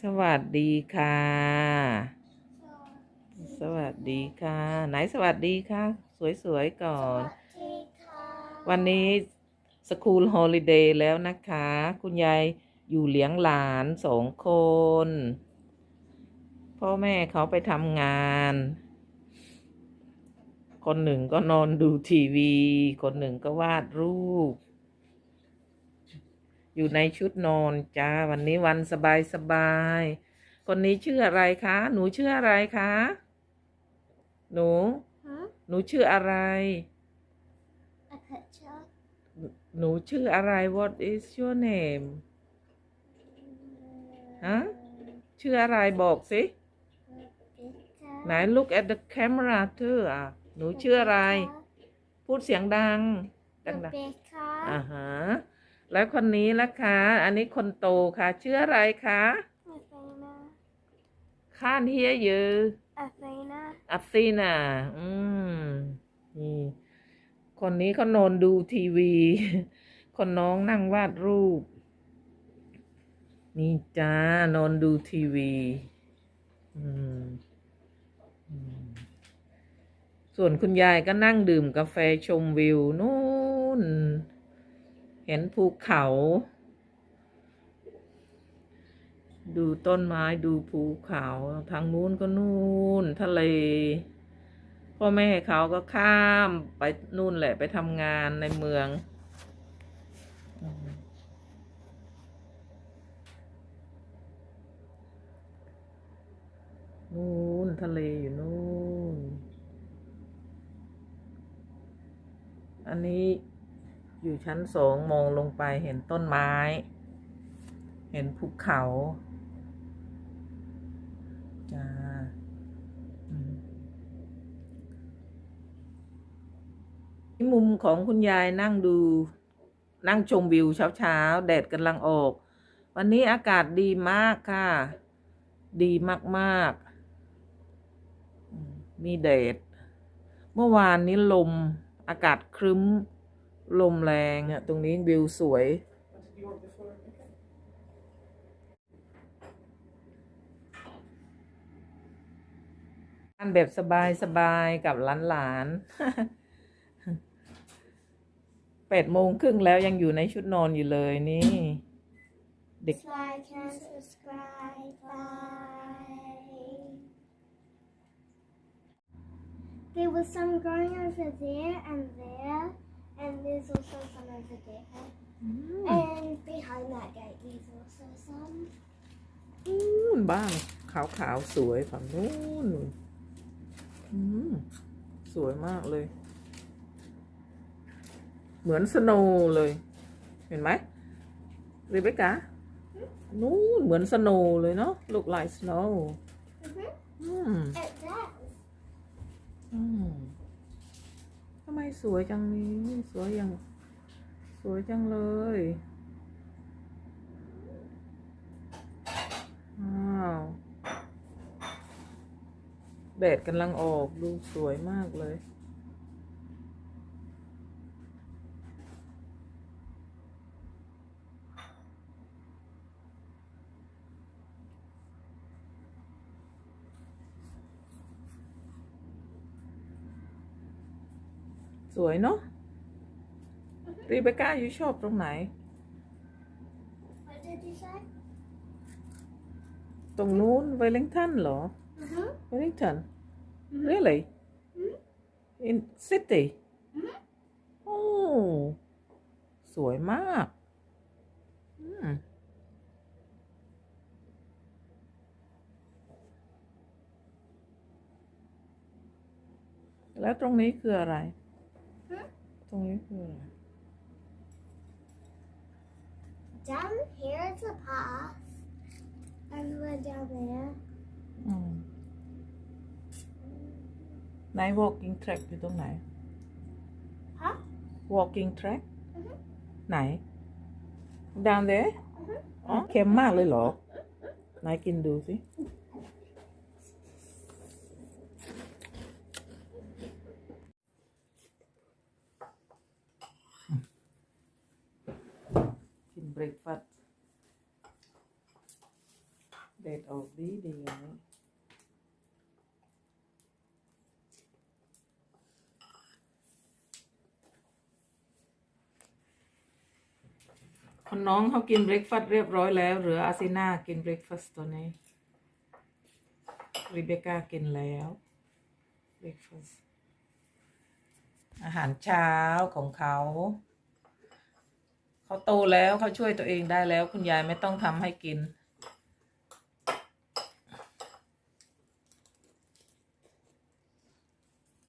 สวัสดีค่ะ สวัสดีค่ะ ไหนสวัสดีค่ะ สวยๆก่อน วันนี้สคูลฮอลิเดย์แล้วนะคะ คุณยายอยู่เลี้ยงหลานสองคน พ่อแม่เขาไปทำงาน คนหนึ่งก็นอนดูทีวี คนหนึ่งก็วาดรูป อยู่ในชุดนอนจ้าวันนี้วันสบายสบายๆคนนี้ชื่ออะไรคะ หนูชื่ออะไรคะ หนู หนูชื่ออะไร หนูชื่ออะไร What is your name ฮะชื่ออะไรบอกสิไหน look at the camera เธออะหนูชื่ออะไร พูดเสียงดังดังๆอ่าฮะ แล้วคนนี้ล่ะคะ อันนี้คนโตค่ะ ชื่ออะไรคะข้านเฮียเยออัฟซีน่ะอืมนี่คนนี้เขานอนดูทีวี คนน้องนั่งวาดรูป นี่จ้านอนดูทีวี อืมอืมส่วนคุณยายก็นั่งดื่มกาแฟชมวิวนู่น เห็นภูเขา ดูต้นไม้ดูภูเขา ทางนู้นก็นู่นทะเล พ่อแม่เขาก็ข้ามไปนู่นแหละไปทำงานในเมือง นู่นทะเลอยู่นู่น อันนี้ อยู่ชั้นสองมองลงไปเห็นต้นไม้ เห็นภูเขาจ้ามที่มุมของคุณยายนั่งดูนั่งชมวิวเช้าๆ แดดกำลังออก วันนี้อากาศดีมากค่ะ ดีมากๆมมีแดด เมื่อวานนี้ลมอากาศครึ้ม ลมแรงเนี่ยตรงนี้วิวสวย อันแบบสบายๆกับหลานๆแปดโมงครึ่งแล้วยังอยู่ในชุดนอนอยู่เลยนี่เด็ก There was some growing over there and there, and there's also some over there. And behind that gate, there's also some. นู่นบ้านขาวๆสวยฝั่งนู้นอืมสวยมากเลย เหมือนสโนว์เลย เห็นไหมรีเบคก้านู่นเหมือนสโนว์เลยเนาะ look like snow Mm-hmm. อืม It does. อืมทำไม สวยจังนี้สวยอย่าง สวยจังเลยอ้าวแดดกำลังออกดูสวยมากเลย สวยเนาะรีเบคก้าอยู่ชอบตรงไหน What did you say? ตรงนู้นเวลลิงตันเหรอ Mm-hmm. Wellington really in city โอ้สวยมากอืม แล้วตรงนี้คืออะไร Hmm? ตรงนี้คืออะไร Down here is a path. And we're down there. อืมไหน walking track อยู่ตรงไหน Huh? walking track อือฮึไหน down there อือฮึอ๋อเค็มมากเลยเหรอไหนกินดูสิ กินเบรกฟาสต์เด็ดออกดีดีอย่างนี้คนน้องเขากินเบรกฟาสต์เรียบร้อยแล้ว เหลืออาซิน่ากินเบรกฟาสต์ตัวนี้ริเบคก้ากินแล้วเบรกฟาสต์อาหารเช้าของเขา เขาโตแล้วเขาช่วยตัวเองได้แล้ว คุณยายไม่ต้องทำให้กิน